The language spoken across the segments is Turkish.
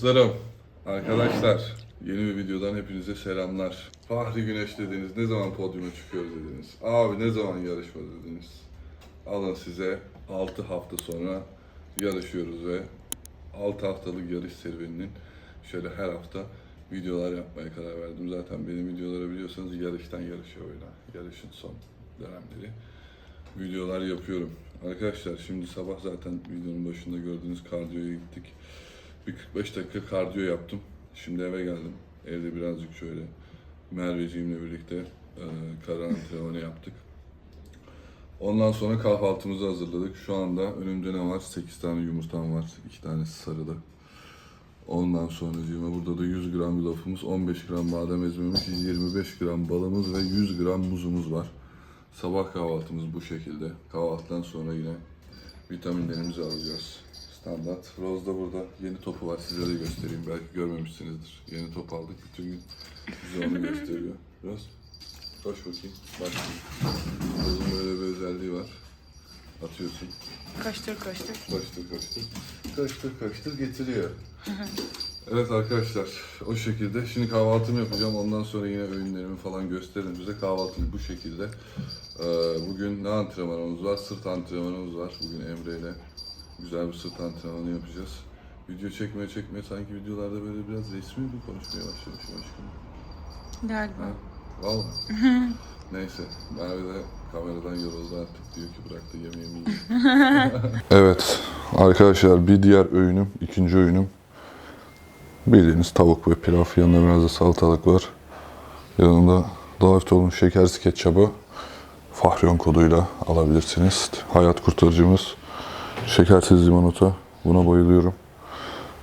dostlarım, arkadaşlar. Yeni bir videodan hepinize selamlar. Fahri Güneş dediniz, ne zaman podyuma çıkıyoruz dediniz. Abi ne zaman yarışma dediniz. Alın size 6 hafta sonra yarışıyoruz ve 6 haftalık yarış serüveninin şöyle her hafta videolar yapmaya karar verdim. Zaten benim videoları biliyorsanız yarıştan yarışa oyna. Yarışın son dönemleri videolar yapıyorum. Arkadaşlar şimdi sabah zaten videonun başında gördüğünüz kardiyoya gittik. Bir 45 dakika kardiyo yaptım. Şimdi eve geldim. Evde birazcık şöyle Merveciğimle birlikte e, kara yaptık. Ondan sonra kahvaltımızı hazırladık. Şu anda önümde ne var? 8 tane yumurtam var. 2 tanesi sarılı. Ondan sonra burada da 100 gram yulafımız, 15 gram badem ezmemiz, 25 gram balımız ve 100 gram muzumuz var. Sabah kahvaltımız bu şekilde. Kahvaltıdan sonra yine vitaminlerimizi alacağız. Standart. Rose da burada yeni topu var. Size de göstereyim. Belki görmemişsinizdir. Yeni top aldık. Bütün gün bize onu gösteriyor. Rose, koş bakayım. Başlayayım. Rose'un böyle bir özelliği var. Atıyorsun. Koştur koştur. Koştur koştur. Koştur koştur getiriyor. Evet arkadaşlar o şekilde. Şimdi kahvaltımı yapacağım. Ondan sonra yine öğünlerimi falan gösteririm size. Kahvaltım bu şekilde. Ee, bugün ne antrenmanımız var? Sırt antrenmanımız var. Bugün Emre ile güzel bir sırt antrenmanı yapacağız. Video çekmeye çekmeye sanki videolarda böyle biraz resmi bir konuşmaya başlamışım aşkım. Galiba. Ha? Vallahi. Neyse. Merve de kameradan yoruldu artık. Diyor ki bırak da yemeğimi yiyeyim. evet. Arkadaşlar bir diğer öğünüm, ikinci öğünüm. Bildiğiniz tavuk ve pilav. Yanında biraz da salatalık var. Yanında Davet olmuş şekersiz ketçabı Fahriyon koduyla alabilirsiniz. Hayat kurtarıcımız. Şekersiz limonata. Buna bayılıyorum.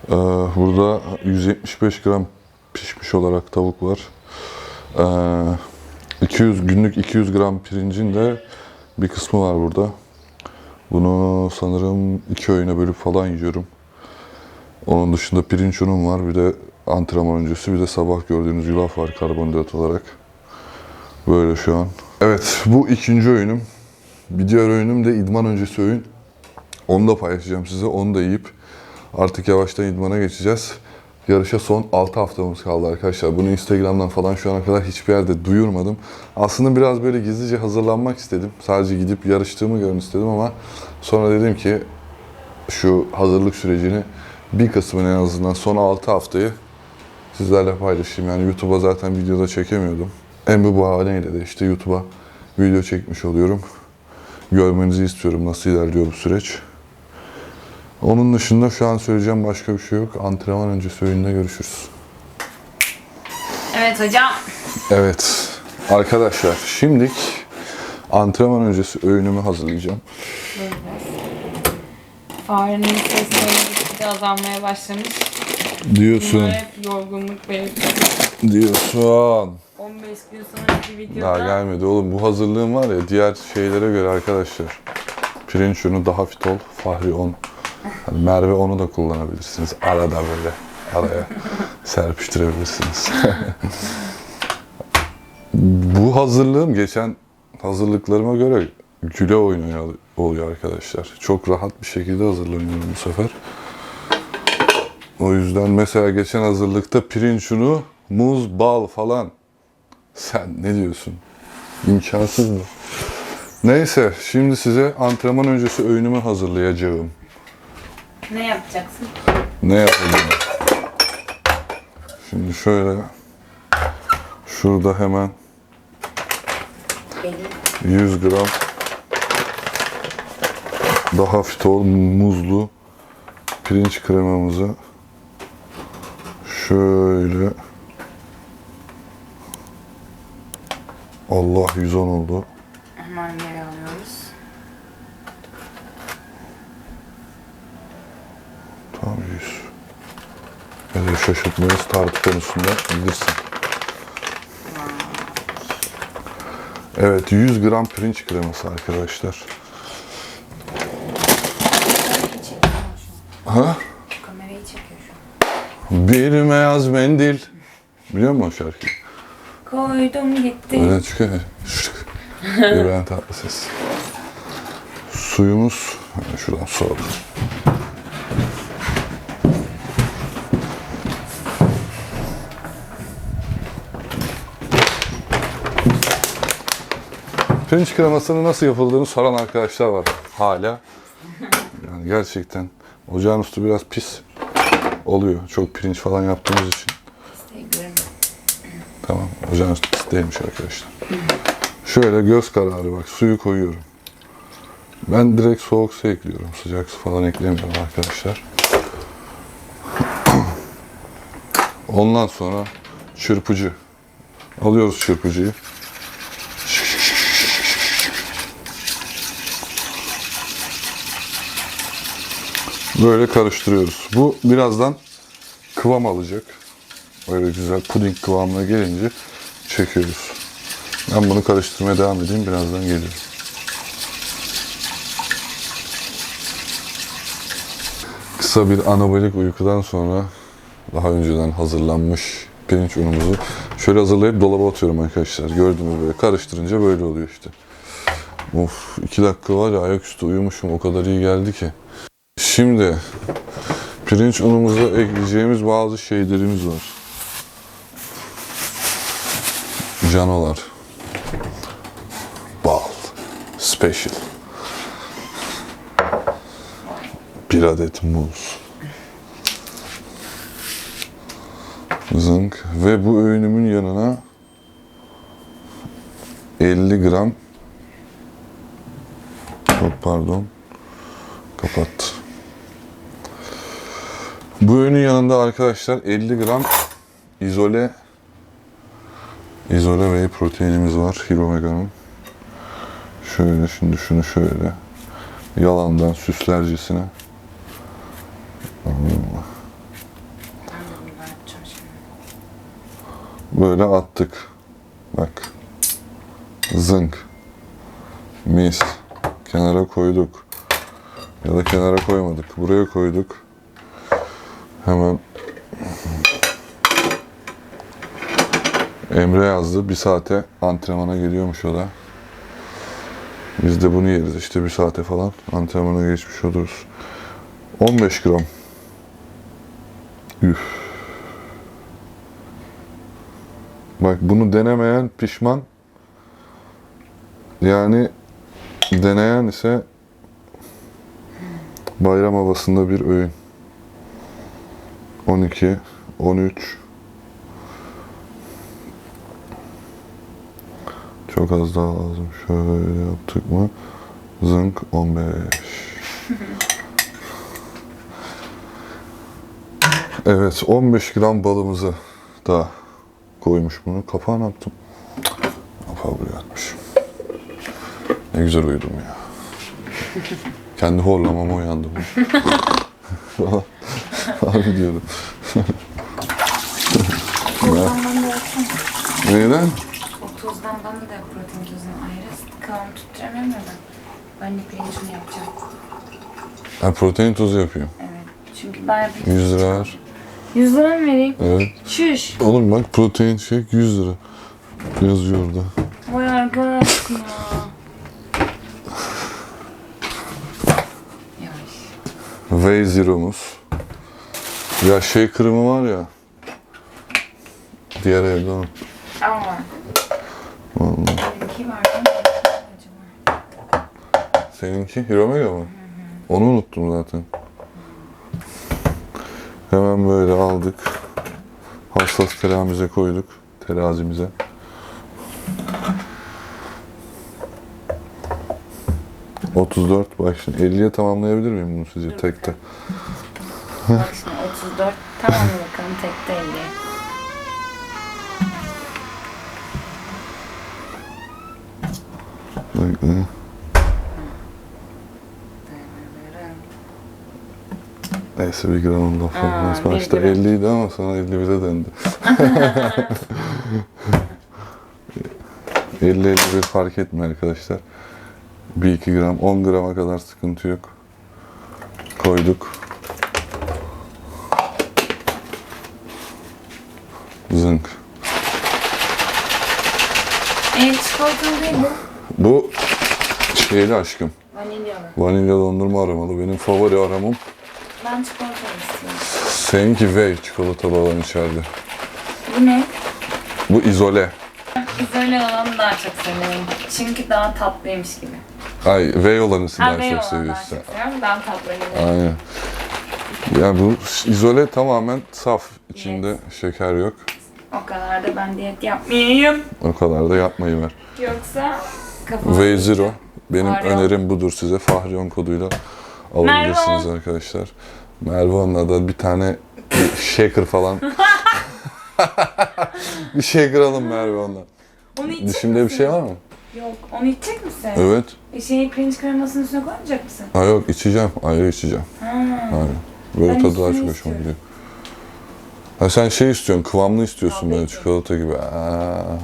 Ee, burada 175 gram pişmiş olarak tavuk var. Ee, 200 günlük 200 gram pirincin de bir kısmı var burada. Bunu sanırım iki öğüne bölüp falan yiyorum. Onun dışında pirinç unum var. Bir de antrenman öncesi bir de sabah gördüğünüz yulaf var karbonhidrat olarak. Böyle şu an. Evet bu ikinci öğünüm. Bir diğer öğünüm de idman öncesi öğün. Onu da paylaşacağım size. Onu da yiyip artık yavaştan idmana geçeceğiz. Yarışa son 6 haftamız kaldı arkadaşlar. Bunu Instagram'dan falan şu ana kadar hiçbir yerde duyurmadım. Aslında biraz böyle gizlice hazırlanmak istedim. Sadece gidip yarıştığımı görün istedim ama sonra dedim ki şu hazırlık sürecini bir kısmını en azından son 6 haftayı sizlerle paylaşayım. Yani YouTube'a zaten videoda çekemiyordum. En bu bahaneyle de işte YouTube'a video çekmiş oluyorum. Görmenizi istiyorum nasıl ilerliyor bu süreç. Onun dışında şu an söyleyeceğim başka bir şey yok. Antrenman öncesi öğünde görüşürüz. Evet hocam. Evet arkadaşlar şimdilik antrenman öncesi öğünümü hazırlayacağım. Farenin sesleri azalmaya başlamış. Diyorsun, Bunlar hep yorgunluk ve diyorsun. 15 gün sonraki videoda Daha gelmedi oğlum. Bu hazırlığım var ya diğer şeylere göre arkadaşlar. Pirinç unu daha fit ol. Fahri 10. Hani Merve onu da kullanabilirsiniz. Arada böyle araya serpiştirebilirsiniz. Bu hazırlığım geçen hazırlıklarıma göre güle oynuyor oluyor arkadaşlar. Çok rahat bir şekilde hazırlanıyorum bu sefer. O yüzden mesela geçen hazırlıkta pirinç unu, muz, bal falan. Sen ne diyorsun? İmkansız mı? Neyse şimdi size antrenman öncesi öğünümü hazırlayacağım. Ne yapacaksın? Ne yapacağım? Şimdi şöyle şurada hemen 100 gram daha fitol muzlu pirinç kremamızı şöyle Allah 110 oldu. Hemen geri alıyoruz. Tam 100. Beni şaşırtmayız tartı konusunda bilirsin. Evet 100 gram pirinç kreması arkadaşlar. Ha? Kamerayı çekiyor şu an. Bir beyaz mendil. Biliyor musun o şarkıyı? Koydum gitti. Öyle çıkıyor. İbrahim Tatlıses. Suyumuz Hemen şuradan soralım. Pirinç kremasının nasıl yapıldığını soran arkadaşlar var hala. Yani gerçekten ocağın üstü biraz pis oluyor. Çok pirinç falan yaptığımız için. Tamam. Ocağın üstü pis değilmiş arkadaşlar. Şöyle göz kararı bak suyu koyuyorum. Ben direkt soğuk su ekliyorum. Sıcak su falan eklemiyorum arkadaşlar. Ondan sonra çırpıcı. Alıyoruz çırpıcıyı. Böyle karıştırıyoruz. Bu birazdan kıvam alacak. Böyle güzel puding kıvamına gelince çekiyoruz. Ben bunu karıştırmaya devam edeyim. Birazdan geliyorum. Kısa bir anabolik uykudan sonra daha önceden hazırlanmış pirinç unumuzu şöyle hazırlayıp dolaba atıyorum arkadaşlar. Gördüğünüz böyle karıştırınca böyle oluyor işte. Of iki dakika var ya ayaküstü uyumuşum o kadar iyi geldi ki. Şimdi pirinç unumuza ekleyeceğimiz bazı şeylerimiz var. Canolar. Bal. Special. Bir adet muz. Zınk. Ve bu öğünümün yanına 50 gram Çok pardon. Kapat. Bu öğünün yanında arkadaşlar 50 gram izole izole whey proteinimiz var Hero Mega'nın. Şöyle şimdi şunu şöyle yalandan süslercesine böyle attık. Bak. Zınk. Mis. Kenara koyduk. Ya da kenara koymadık. Buraya koyduk. Hemen Emre yazdı. Bir saate antrenmana geliyormuş o da. Biz de bunu yeriz işte bir saate falan antrenmana geçmiş oluruz. 15 gram. Üf. Bak bunu denemeyen pişman. Yani deneyen ise bayram havasında bir öğün. 12, 13. Çok az daha lazım. Şöyle yaptık mı? Zınk 15. Evet 15 gram balımızı da koymuş bunu. Kapağını yaptım. Kapağı buraya atmışım. Ne güzel uyudum ya. Kendi horlamama uyandım. Abi diyorum. Tozdan bana da yapsana. Neyden? O tozdan bana da yap protein tozunu ayrı. Kıvamı tutturamıyorum ya ben. Ben de pirincini yapacağım. Ha, protein tozu yapıyorum. Evet. Çünkü bir... 100 lira ver. 100 lira mı vereyim? Evet. Şuş. Oğlum bak protein shake 100 lira. Yazıyor orada. Vay arkadaş ya. Yavaş. Whey Zero'muz. Ya şey kırımı var ya. Diğer evde o. Ama Vallahi. benimki var? Acaba? Seninki Hero Mega mı? Onu unuttum zaten. Hemen böyle aldık. Hassas terazimize koyduk. Terazimize. ...34 bak şimdi 50'ye tamamlayabilir miyim bunu sizce tekte? Bak şimdi 34. Tamam bakalım tekte 50. Bekle. Neyse bir gram laf Aa, olmaz. Başta gram. 50 idi ama sonra 51'e döndü. 50-51 fark etmiyor arkadaşlar. 1-2 gram, 10 grama kadar sıkıntı yok. Koyduk. Zınk. E çikolatalı değil bu. Bu şeyli aşkım. Vanilyalı. Vanilya dondurma aromalı. Benim favori aromam. Ben çikolatalı istiyorum. Seninki Whey çikolatalı olan içeride. Bu ne? Bu izole. İzole olanı daha çok seviyorum. Çünkü daha tatlıymış gibi. Ay Whey olanı sen Ha, daha çok seviyorsun. seviyorum. Daha tatlı geliyor. Aynen. Ya bu izole tamamen saf. İçinde şeker yok. O kadar da ben diyet yapmayayım. O kadar da yapmayı ver. Yoksa kafam... Whey Zero. Benim Fahriyon. önerim budur size. Fahriyon koduyla alabilirsiniz Merve arkadaşlar. Merve Hanım'la da bir tane bir shaker falan. bir shaker alın Merve Hanım'la. Onu içecek Dışında bir şey var mı? Yok. Onu içecek misin? Evet. Bir şey pirinç kremasının üstüne koymayacak mısın? Ha yok içeceğim. Ayrı içeceğim. Ha. Aynen. Böyle Ben tadı daha çok hoşuma gidiyor. Ha sen şey istiyorsun, kıvamlı istiyorsun böyle çikolata gibi. Aa.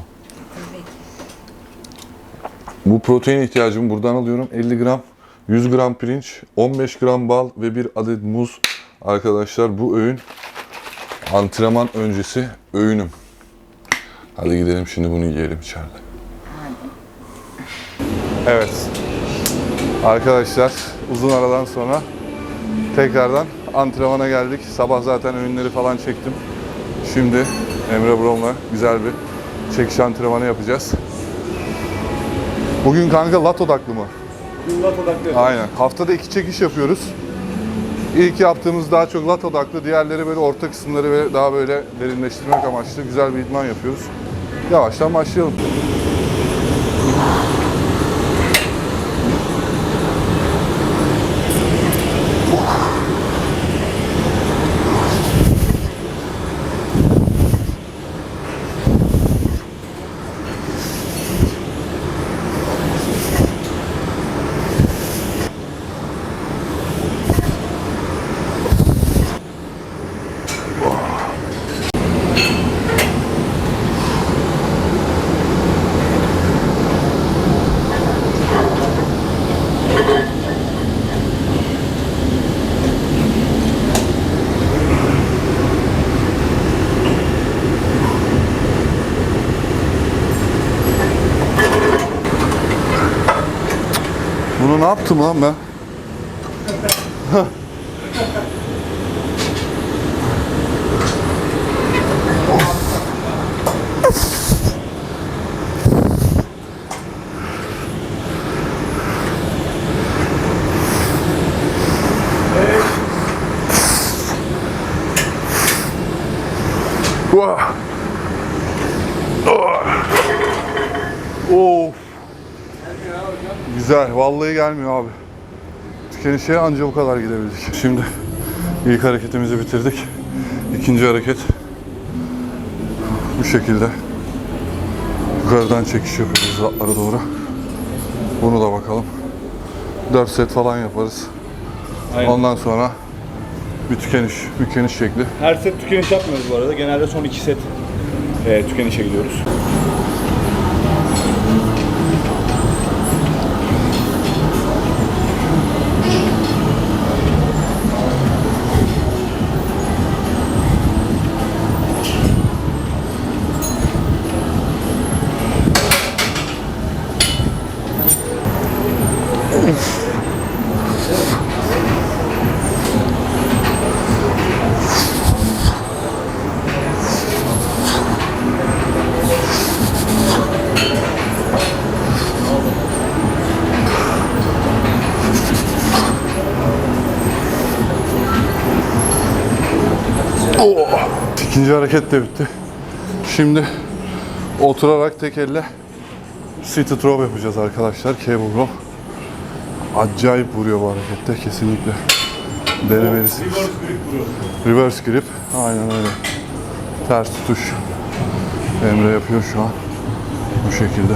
Bu protein ihtiyacımı buradan alıyorum. 50 gram, 100 gram pirinç, 15 gram bal ve bir adet muz. Arkadaşlar bu öğün antrenman öncesi öğünüm. Hadi gidelim şimdi bunu yiyelim içeride. Evet. Arkadaşlar uzun aradan sonra tekrardan antrenmana geldik. Sabah zaten öğünleri falan çektim. Şimdi Emre Brom'la güzel bir çekiş antrenmanı yapacağız. Bugün kanka lat odaklı mı? Lat odaklı. Aynen. Haftada iki çekiş yapıyoruz. İlk yaptığımız daha çok lat odaklı, diğerleri böyle orta kısımları ve daha böyle derinleştirmek amaçlı güzel bir idman yapıyoruz. Yavaştan başlayalım. Bunu ne yaptım lan ben? Vah! Of! Güzel. Vallahi gelmiyor abi. Tükenişe anca bu kadar gidebildik. Şimdi ilk hareketimizi bitirdik. İkinci hareket bu şekilde. Yukarıdan çekiş yapıyoruz zatlara doğru. Bunu da bakalım. 4 set falan yaparız. Aynen. Ondan sonra bir tükeniş, tükeniş şekli. Her set tükeniş yapmıyoruz bu arada. Genelde son iki set e, tükenişe gidiyoruz. İkinci hareket de bitti. Şimdi oturarak tek elle seated row yapacağız arkadaşlar. Cable row. Acayip vuruyor bu harekette kesinlikle. Denemelisiniz. Reverse grip. Reverse grip. Aynen öyle. Ters tutuş. Emre yapıyor şu an. Bu şekilde.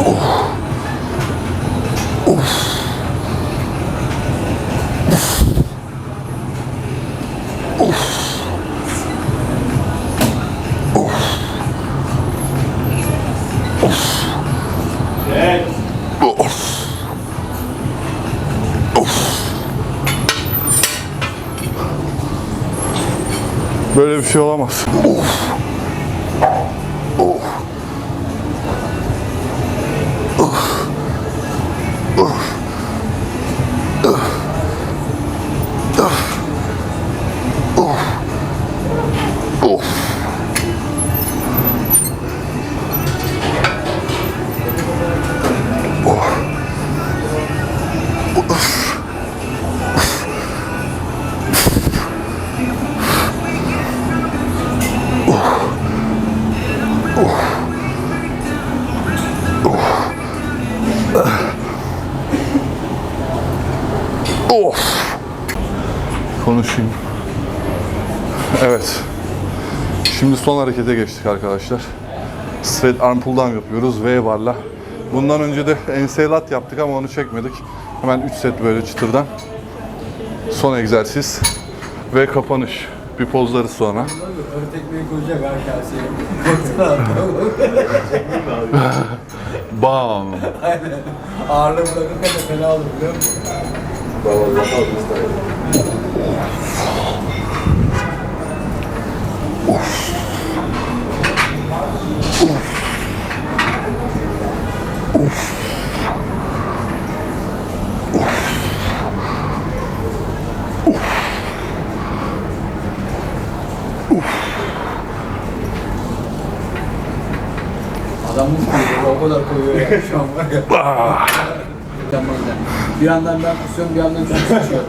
Oh. Böyle bir şey olamaz. Of. Son harekete geçtik arkadaşlar. Straight arm pull down yapıyoruz V barla. Bundan önce de ense lat yaptık ama onu çekmedik. Hemen 3 set böyle çıtırdan. Son egzersiz ve kapanış. Bir pozlarız sonra. Bam. Ağırlığı bırakırken de fena olur biliyor musun? Adam muz koyuyor, o kadar koyuyor ya şu an var ya. Mükemmelden. Bir yandan ben kusuyorum, bir yandan çok sıçıyorum.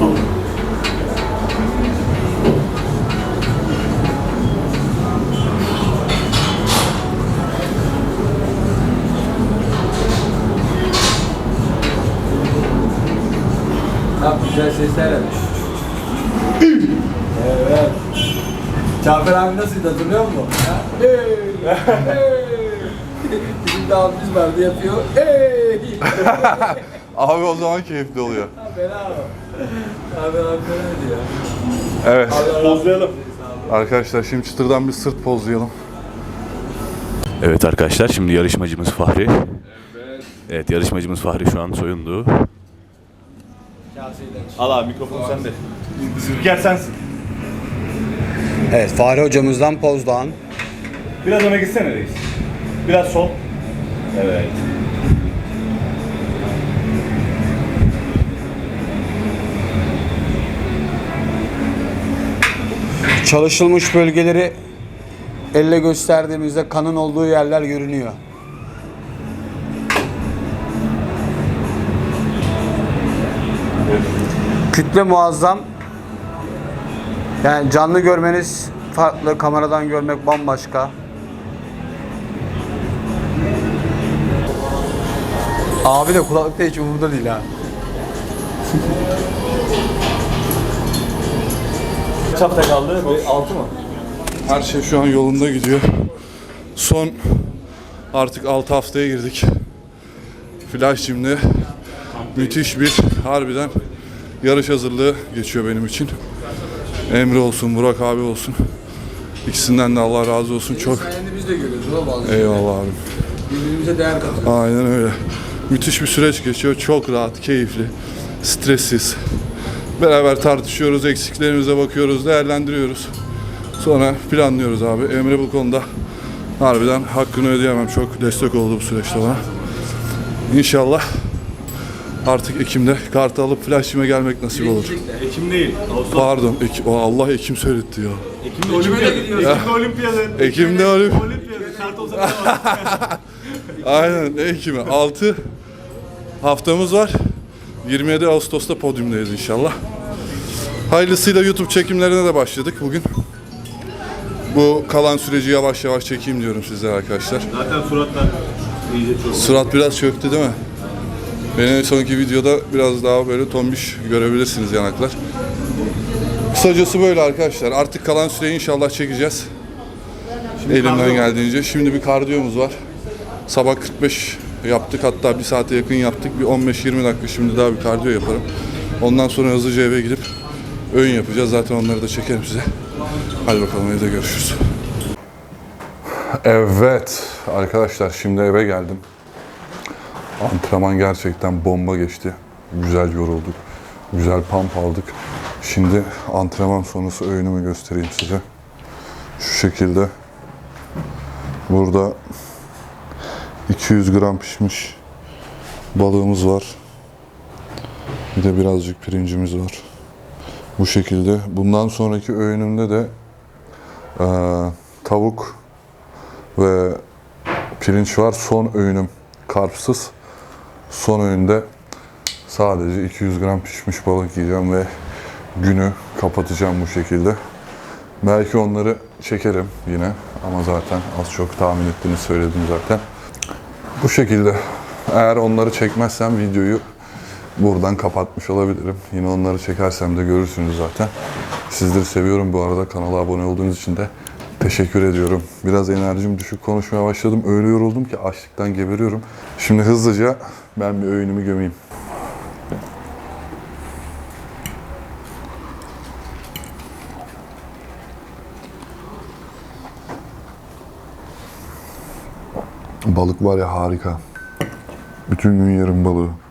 Bak güzel sesler yapmış. evet. Cafer abi nasıldı hatırlıyor musun? Hey! Hey! Bizim de abimiz vardı yapıyor. Hey! Abi o zaman keyifli oluyor. Ha, Fena o. Cafer abi fena ya. Evet. Pozlayalım. Arkadaşlar şimdi çıtırdan bir sırt pozlayalım. Evet arkadaşlar şimdi yarışmacımız Fahri. Evet. Evet yarışmacımız Fahri şu an soyundu. Al abi mikrofon sende. Spiker sensin. Evet Fahri hocamızdan Pozdoğan. Biraz öne gitsene reis. Biraz sol. Evet. Çalışılmış bölgeleri elle gösterdiğimizde kanın olduğu yerler görünüyor. Kütle muazzam. Yani canlı görmeniz farklı, kameradan görmek bambaşka. Abi de kulaklıkta hiç umurda değil ha. Kaç hafta kaldı? 6 mı? Her şey şu an yolunda gidiyor. Son artık 6 haftaya girdik. Flash şimdi müthiş bir harbiden yarış hazırlığı geçiyor benim için. Emre olsun, Burak abi olsun. İkisinden de Allah razı olsun çok. Sayende biz de görüyoruz o bazı. Eyvallah abi. Birbirimize değer katıyoruz. Aynen öyle. Müthiş bir süreç geçiyor. Çok rahat, keyifli, stressiz. Beraber tartışıyoruz, eksiklerimize bakıyoruz, değerlendiriyoruz. Sonra planlıyoruz abi. Emre bu konuda harbiden hakkını ödeyemem. Çok destek oldu bu süreçte bana. İnşallah artık Ekim'de kartı alıp flash'ime gelmek nasip olur. Ekim değil. Ağustos. Pardon, Ekim, o Allah Ekim söyletti ya. Ekim'de olimpiyat. Ekim'de olimpiyat. Ekim'de olim- Olimpiyat. Kart olsa Aynen ne Ekim'i? 6 haftamız var. 27 Ağustos'ta podyumdayız inşallah. Hayırlısıyla YouTube çekimlerine de başladık bugün. Bu kalan süreci yavaş yavaş çekeyim diyorum sizlere arkadaşlar. Zaten suratlar iyice çok. Surat biraz çöktü değil mi? Benim sonraki videoda biraz daha böyle tombiş görebilirsiniz yanaklar. Kısacası böyle arkadaşlar. Artık kalan süreyi inşallah çekeceğiz. Elimden geldiğince. Şimdi bir kardiyomuz var. Sabah 45 yaptık hatta bir saate yakın yaptık. Bir 15-20 dakika şimdi daha bir kardiyo yaparım. Ondan sonra hızlıca eve gidip öğün yapacağız. Zaten onları da çekerim size. Hadi bakalım evde görüşürüz. Evet arkadaşlar şimdi eve geldim. Antrenman gerçekten bomba geçti. Güzel yorulduk. Güzel pump aldık. Şimdi antrenman sonrası öğünümü göstereyim size. Şu şekilde. Burada 200 gram pişmiş balığımız var. Bir de birazcık pirincimiz var. Bu şekilde. Bundan sonraki öğünümde de eee, tavuk ve pirinç var. Son öğünüm karpsız. Son öğünde sadece 200 gram pişmiş balık yiyeceğim ve günü kapatacağım bu şekilde. Belki onları çekerim yine ama zaten az çok tahmin ettiğini söyledim zaten. Bu şekilde eğer onları çekmezsem videoyu buradan kapatmış olabilirim. Yine onları çekersem de görürsünüz zaten. Sizleri seviyorum bu arada. Kanala abone olduğunuz için de teşekkür ediyorum. Biraz enerjim düşük konuşmaya başladım. Öyle yoruldum ki açlıktan geberiyorum. Şimdi hızlıca ben bir öğünümü gömeyim. Balık var ya harika. Bütün gün yerim balığı.